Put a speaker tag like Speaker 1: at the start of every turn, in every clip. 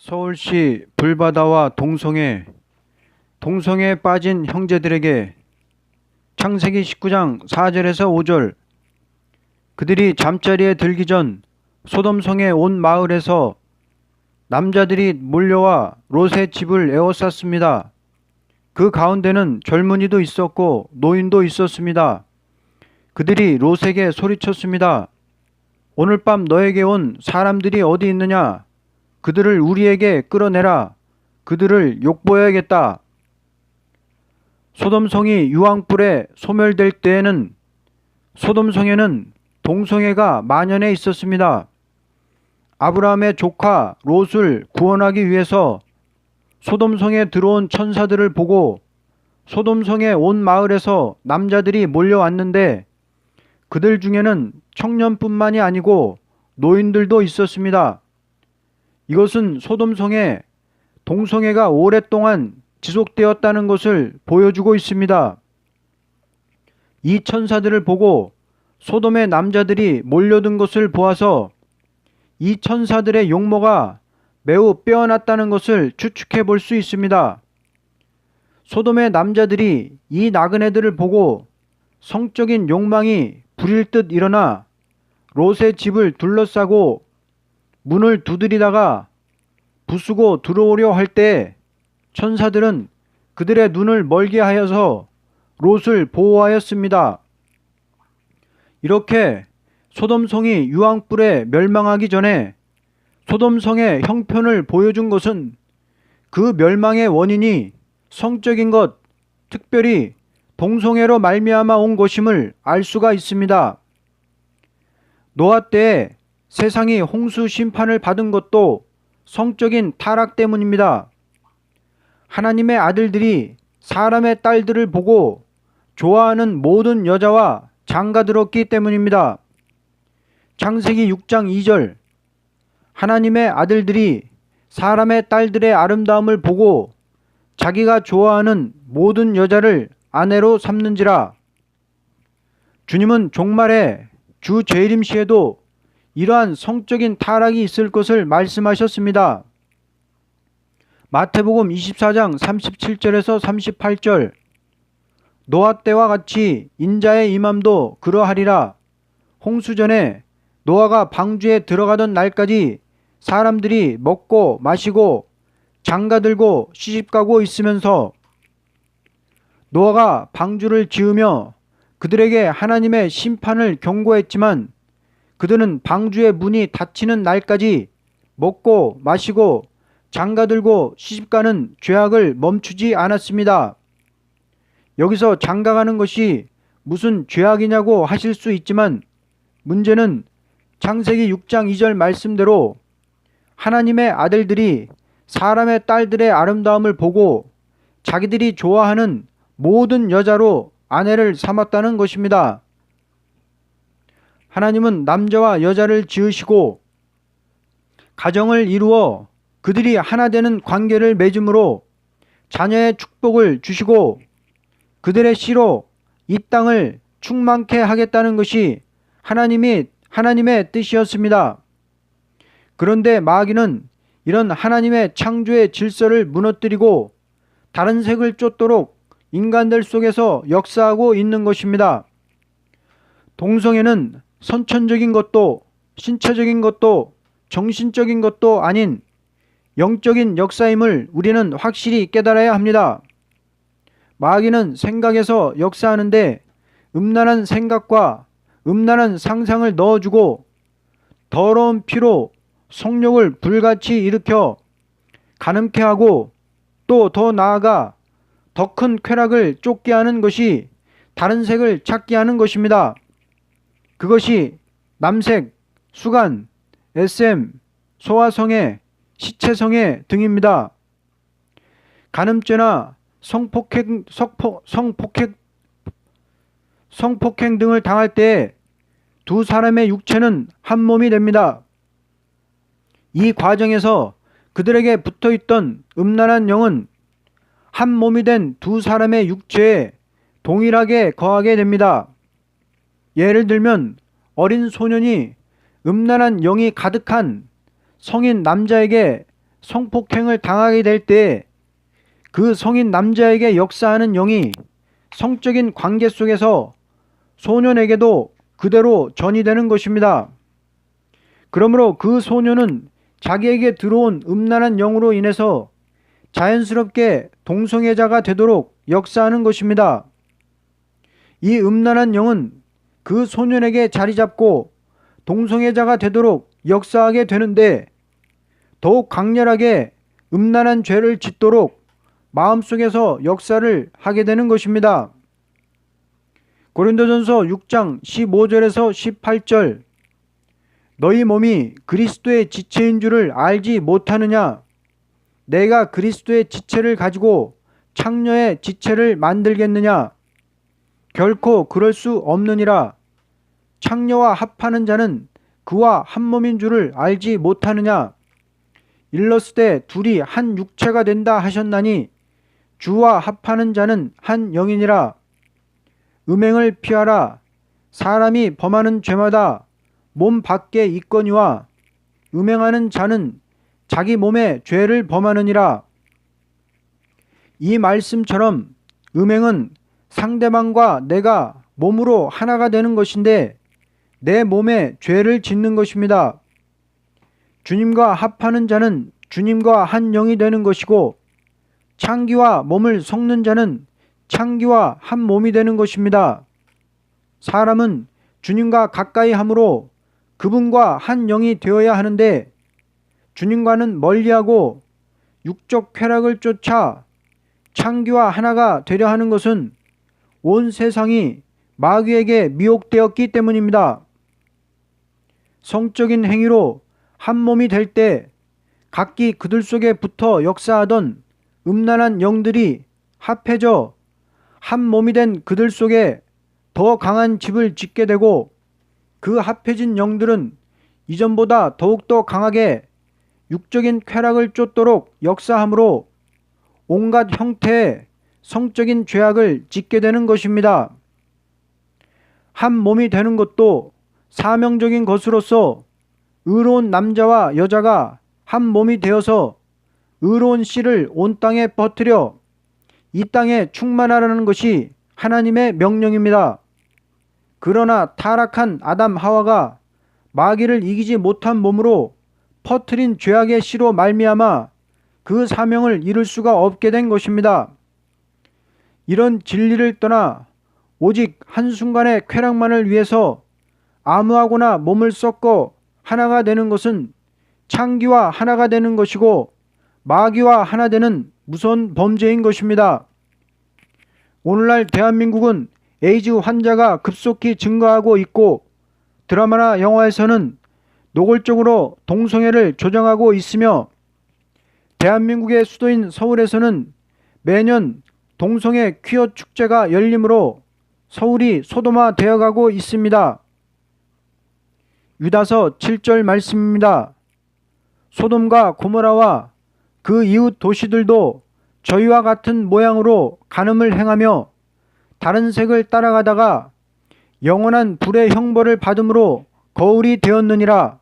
Speaker 1: 서울시 불바다와 동성애, 동성애에 빠진 형제들에게 창세기 19장 4절에서 5절 그들이 잠자리에 들기 전 소돔성의 온 마을에서 남자들이 몰려와 롯의 집을 에워쌌습니다. 그 가운데는 젊은이도 있었고 노인도 있었습니다. 그들이 롯에게 소리쳤습니다. 오늘 밤 너에게 온 사람들이 어디 있느냐? 그들을 우리에게 끌어내라. 그들을 욕보여야겠다. 소돔성이 유황불에 소멸될 때에는 소돔성에는 동성애가 만연해 있었습니다. 아브라함의 조카 롯을 구원하기 위해서 소돔성에 들어온 천사들을 보고 소돔성의 온 마을에서 남자들이 몰려왔는데 그들 중에는 청년뿐만이 아니고 노인들도 있었습니다. 이것은 소돔성에 동성애가 오랫동안 지속되었다는 것을 보여주고 있습니다. 이 천사들을 보고 소돔의 남자들이 몰려든 것을 보아서 이 천사들의 용모가 매우 빼어났다는 것을 추측해 볼 수 있습니다. 소돔의 남자들이 이 나그네들을 보고 성적인 욕망이 불일 듯 일어나 롯의 집을 둘러싸고 문을 두드리다가 부수고 들어오려 할 때 천사들은 그들의 눈을 멀게 하여서 롯을 보호하였습니다. 이렇게 소돔성이 유황불에 멸망하기 전에 소돔성의 형편을 보여준 것은 그 멸망의 원인이 성적인 것, 특별히 동성애로 말미암아 온 것임을 알 수가 있습니다. 노아 때에 세상이 홍수 심판을 받은 것도 성적인 타락 때문입니다. 하나님의 아들들이 사람의 딸들을 보고 좋아하는 모든 여자와 장가들었기 때문입니다. 창세기 6장 2절 하나님의 아들들이 사람의 딸들의 아름다움을 보고 자기가 좋아하는 모든 여자를 아내로 삼는지라 주님은 종말에 주 재림 시에도 이러한 성적인 타락이 있을 것을 말씀하셨습니다. 마태복음 24장 37절에서 38절 노아 때와 같이 인자의 임함도 그러하리라 홍수 전에 노아가 방주에 들어가던 날까지 사람들이 먹고 마시고 장가들고 시집가고 있으면서 노아가 방주를 지으며 그들에게 하나님의 심판을 경고했지만 그들은 방주의 문이 닫히는 날까지 먹고 마시고 장가들고 시집가는 죄악을 멈추지 않았습니다. 여기서 장가가는 것이 무슨 죄악이냐고 하실 수 있지만 문제는 창세기 6장 2절 말씀대로 하나님의 아들들이 사람의 딸들의 아름다움을 보고 자기들이 좋아하는 모든 여자로 아내를 삼았다는 것입니다. 하나님은 남자와 여자를 지으시고 가정을 이루어 그들이 하나 되는 관계를 맺음으로 자녀의 축복을 주시고 그들의 씨로 이 땅을 충만케 하겠다는 것이 하나님이 하나님의 뜻이었습니다. 그런데 마귀는 이런 하나님의 창조의 질서를 무너뜨리고 다른 색을 쫓도록 인간들 속에서 역사하고 있는 것입니다. 동성애는 선천적인 것도 신체적인 것도 정신적인 것도 아닌 영적인 역사임을 우리는 확실히 깨달아야 합니다. 마귀는 생각에서 역사하는데 음란한 생각과 음란한 상상을 넣어주고 더러운 피로 성욕을 불같이 일으켜 가늠케 하고 또 더 나아가 더 큰 쾌락을 쫓게 하는 것이 다른 색을 찾게 하는 것입니다. 그것이 남색, 수간, SM, 소아성애, 시체성애 등입니다. 간음죄나 성폭행, 성폭, 성폭행, 성폭행 등을 당할 때 두 사람의 육체는 한 몸이 됩니다. 이 과정에서 그들에게 붙어 있던 음란한 영은 한 몸이 된 두 사람의 육체에 동일하게 거하게 됩니다. 예를 들면 어린 소년이 음란한 영이 가득한 성인 남자에게 성폭행을 당하게 될 때 그 성인 남자에게 역사하는 영이 성적인 관계 속에서 소년에게도 그대로 전이되는 것입니다. 그러므로 그 소년은 자기에게 들어온 음란한 영으로 인해서 자연스럽게 동성애자가 되도록 역사하는 것입니다. 이 음란한 영은 그 소년에게 자리 잡고 동성애자가 되도록 역사하게 되는데 더욱 강렬하게 음란한 죄를 짓도록 마음속에서 역사를 하게 되는 것입니다. 고린도전서 6장 15절에서 18절 너희 몸이 그리스도의 지체인 줄을 알지 못하느냐 내가 그리스도의 지체를 가지고 창녀의 지체를 만들겠느냐 결코 그럴 수 없느니라. 창녀와 합하는 자는 그와 한 몸인 줄을 알지 못하느냐? 일러스되 둘이 한 육체가 된다 하셨나니 주와 합하는 자는 한 영이니라. 음행을 피하라. 사람이 범하는 죄마다 몸 밖에 있거니와 음행하는 자는 자기 몸에 죄를 범하느니라. 이 말씀처럼 음행은 상대방과 내가 몸으로 하나가 되는 것인데 내 몸에 죄를 짓는 것입니다. 주님과 합하는 자는 주님과 한 영이 되는 것이고 창기와 몸을 섞는 자는 창기와 한 몸이 되는 것입니다. 사람은 주님과 가까이 함으로 그분과 한 영이 되어야 하는데 주님과는 멀리하고 육적 쾌락을 쫓아 창기와 하나가 되려 하는 것은 온 세상이 마귀에게 미혹되었기 때문입니다. 성적인 행위로 한 몸이 될 때 각기 그들 속에 붙어 역사하던 음란한 영들이 합해져 한 몸이 된 그들 속에 더 강한 집을 짓게 되고 그 합해진 영들은 이전보다 더욱더 강하게 육적인 쾌락을 쫓도록 역사하므로 온갖 형태의 성적인 죄악을 짓게 되는 것입니다. 한 몸이 되는 것도 사명적인 것으로서 의로운 남자와 여자가 한 몸이 되어서 의로운 씨를 온 땅에 퍼뜨려 이 땅에 충만하라는 것이 하나님의 명령입니다. 그러나 타락한 아담 하와가 마귀를 이기지 못한 몸으로 퍼뜨린 죄악의 씨로 말미암아 그 사명을 이룰 수가 없게 된 것입니다. 이런 진리를 떠나 오직 한순간의 쾌락만을 위해서 아무하고나 몸을 섞어 하나가 되는 것은 창기와 하나가 되는 것이고 마귀와 하나 되는 무서운 범죄인 것입니다. 오늘날 대한민국은 에이즈 환자가 급속히 증가하고 있고 드라마나 영화에서는 노골적으로 동성애를 조장하고 있으며 대한민국의 수도인 서울에서는 매년 동성애 퀴어 축제가 열리므로 서울이 소도마 되어가고 있습니다. 유다서 7절 말씀입니다. 소돔과 고모라와 그 이웃 도시들도 저희와 같은 모양으로 간음을 행하며 다른 색을 따라가다가 영원한 불의 형벌을 받음으로 거울이 되었느니라.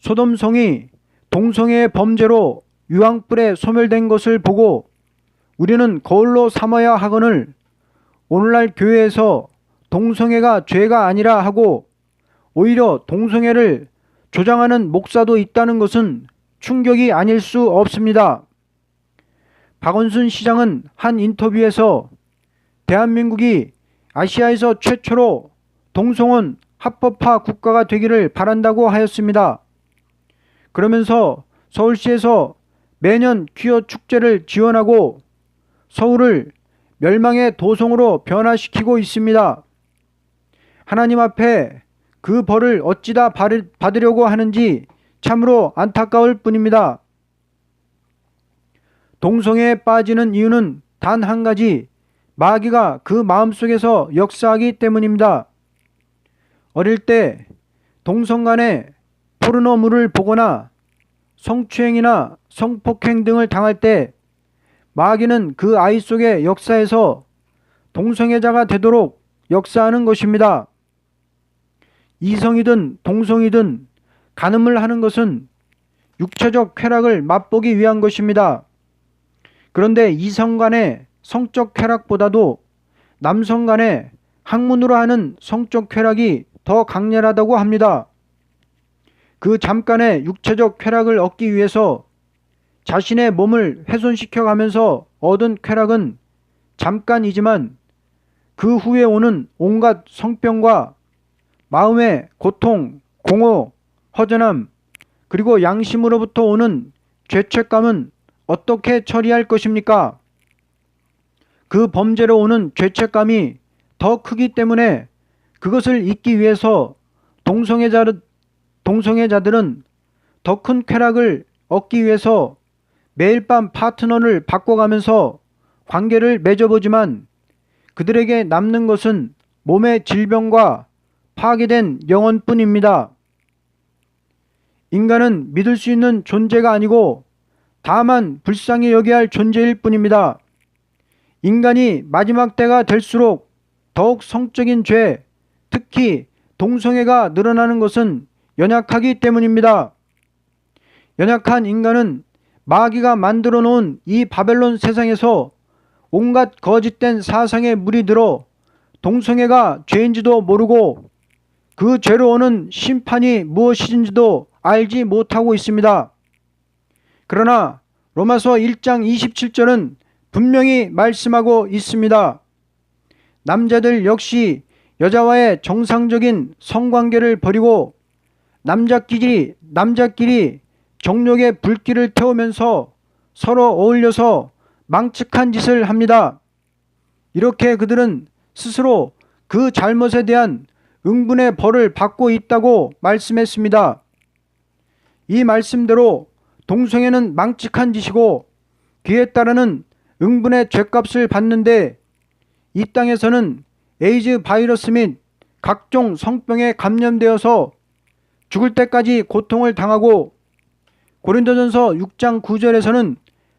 Speaker 1: 소돔성이 동성애의 범죄로 유황불에 소멸된 것을 보고 우리는 거울로 삼아야 하거늘 오늘날 교회에서 동성애가 죄가 아니라 하고 오히려 동성애를 조장하는 목사도 있다는 것은 충격이 아닐 수 없습니다. 박원순 시장은 한 인터뷰에서 대한민국이 아시아에서 최초로 동성혼 합법화 국가가 되기를 바란다고 하였습니다. 그러면서 서울시에서 매년 퀴어 축제를 지원하고 서울을 멸망의 도성으로 변화시키고 있습니다. 하나님 앞에 그 벌을 어찌다 받으려고 하는지 참으로 안타까울 뿐입니다. 동성애에 빠지는 이유는 단 한 가지 마귀가 그 마음속에서 역사하기 때문입니다. 어릴 때 동성 간에 포르노물을 보거나 성추행이나 성폭행 등을 당할 때 마귀는 그 아이 속의 역사에서 동성애자가 되도록 역사하는 것입니다. 이성이든 동성이든 간음을 하는 것은 육체적 쾌락을 맛보기 위한 것입니다. 그런데 이성 간의 성적 쾌락보다도 남성 간의 학문으로 하는 성적 쾌락이 더 강렬하다고 합니다. 그 잠깐의 육체적 쾌락을 얻기 위해서 자신의 몸을 훼손시켜 가면서 얻은 쾌락은 잠깐이지만 그 후에 오는 온갖 성병과 마음의 고통, 공허, 허전함, 그리고 양심으로부터 오는 죄책감은 어떻게 처리할 것입니까? 그 범죄로 오는 죄책감이 더 크기 때문에 그것을 잊기 위해서 동성애자, 동성애자들은 더 큰 쾌락을 얻기 위해서 매일 밤 파트너를 바꿔가면서 관계를 맺어보지만 그들에게 남는 것은 몸의 질병과 파괴된 영혼뿐입니다. 인간은 믿을 수 있는 존재가 아니고 다만 불쌍히 여겨야 할 존재일 뿐입니다. 인간이 마지막 때가 될수록 더욱 성적인 죄, 특히 동성애가 늘어나는 것은 연약하기 때문입니다. 연약한 인간은 마귀가 만들어 놓은 이 바벨론 세상에서 온갖 거짓된 사상에 물이 들어 동성애가 죄인지도 모르고 그 죄로 오는 심판이 무엇인지도 알지 못하고 있습니다. 그러나 로마서 1장 27절은 분명히 말씀하고 있습니다. 남자들 역시 여자와의 정상적인 성관계를 버리고 남자끼리 남자끼리 정욕의 불길을 태우면서 서로 어울려서 망측한 짓을 합니다. 이렇게 그들은 스스로 그 잘못에 대한 응분의 벌을 받고 있다고 말씀했습니다. 이 말씀대로 동성애는 망측한 짓이고 그에 따르는 응분의 죄값을 받는데 이 땅에서는 에이즈 바이러스 및 각종 성병에 감염되어서 죽을 때까지 고통을 당하고 고린도전서 6장 9절에서는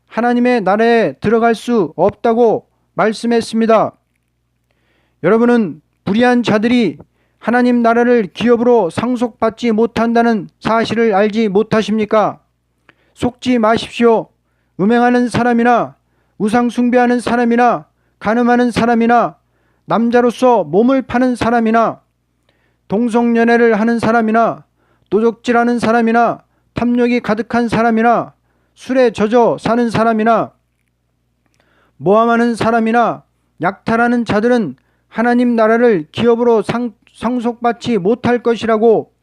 Speaker 1: 하나님의 나라에 들어갈 수 없다고 말씀했습니다. 여러분은 불의한 자들이 하나님 나라를 기업으로 상속받지 못한다는 사실을 알지 못하십니까? 속지 마십시오. 음행하는 사람이나 우상 숭배하는 사람이나 가늠하는 사람이나 남자로서 몸을 파는 사람이나 동성연애를 하는 사람이나 도적질하는 사람이나 탐욕이 가득한 사람이나 술에 젖어 사는 사람이나 모함하는 사람이나 약탈하는 자들은 하나님 나라를 기업으로 상, 상속받지 못할 것이라고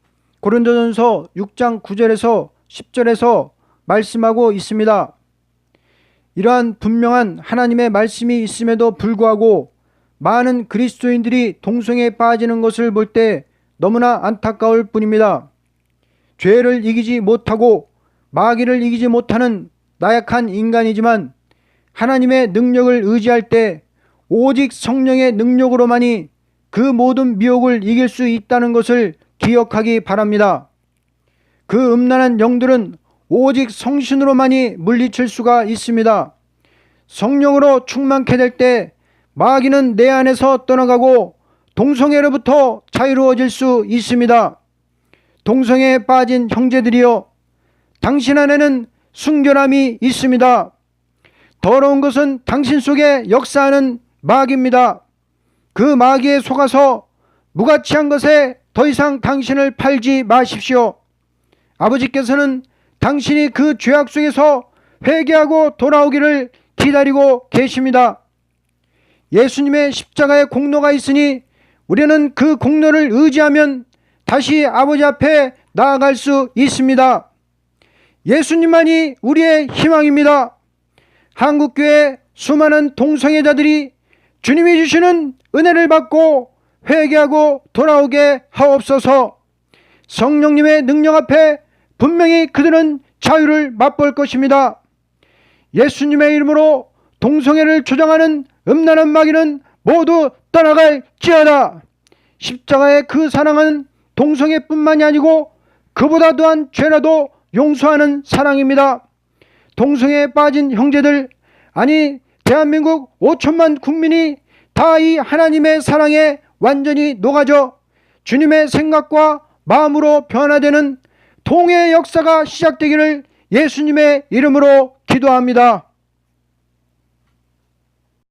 Speaker 1: 고린도전서 6장 9절에서 10절에서 말씀하고 있습니다. 이러한 분명한 하나님의 말씀이 있음에도 불구하고 많은 그리스도인들이 동성에 빠지는 것을 볼 때 너무나 안타까울 뿐입니다. 죄를 이기지 못하고 마귀를 이기지 못하는 나약한 인간이지만 하나님의 능력을 의지할 때 오직 성령의 능력으로만이 그 모든 미혹을 이길 수 있다는 것을 기억하기 바랍니다. 그 음란한 영들은 오직 성신으로만이 물리칠 수가 있습니다. 성령으로 충만케 될 때 마귀는 내 안에서 떠나가고 동성애로부터 자유로워질 수 있습니다. 동성애에 빠진 형제들이여 당신 안에는 순결함이 있습니다. 더러운 것은 당신 속에 역사하는 마귀입니다. 그 마귀에 속아서 무가치한 것에 더 이상 당신을 팔지 마십시오. 아버지께서는 당신이 그 죄악 속에서 회개하고 돌아오기를 기다리고 계십니다. 예수님의 십자가의 공로가 있으니 우리는 그 공로를 의지하면 다시 아버지 앞에 나아갈 수 있습니다. 예수님만이 우리의 희망입니다. 한국교회 수많은 동성애자들이 주님이 주시는 은혜를 받고 회개하고 돌아오게 하옵소서 성령님의 능력 앞에 분명히 그들은 자유를 맛볼 것입니다. 예수님의 이름으로 동성애를 주장하는 음란한 마귀는 모두 떠나갈지어다. 십자가의 그 사랑은 동성애뿐만이 아니고 그보다 더한 죄라도 용서하는 사랑입니다. 동성애에 빠진 형제들, 아니 대한민국 5천만 국민이 다 이 하나님의 사랑에 완전히 녹아져 주님의 생각과 마음으로 변화되는 통의 역사가 시작되기를 예수님의 이름으로 기도합니다.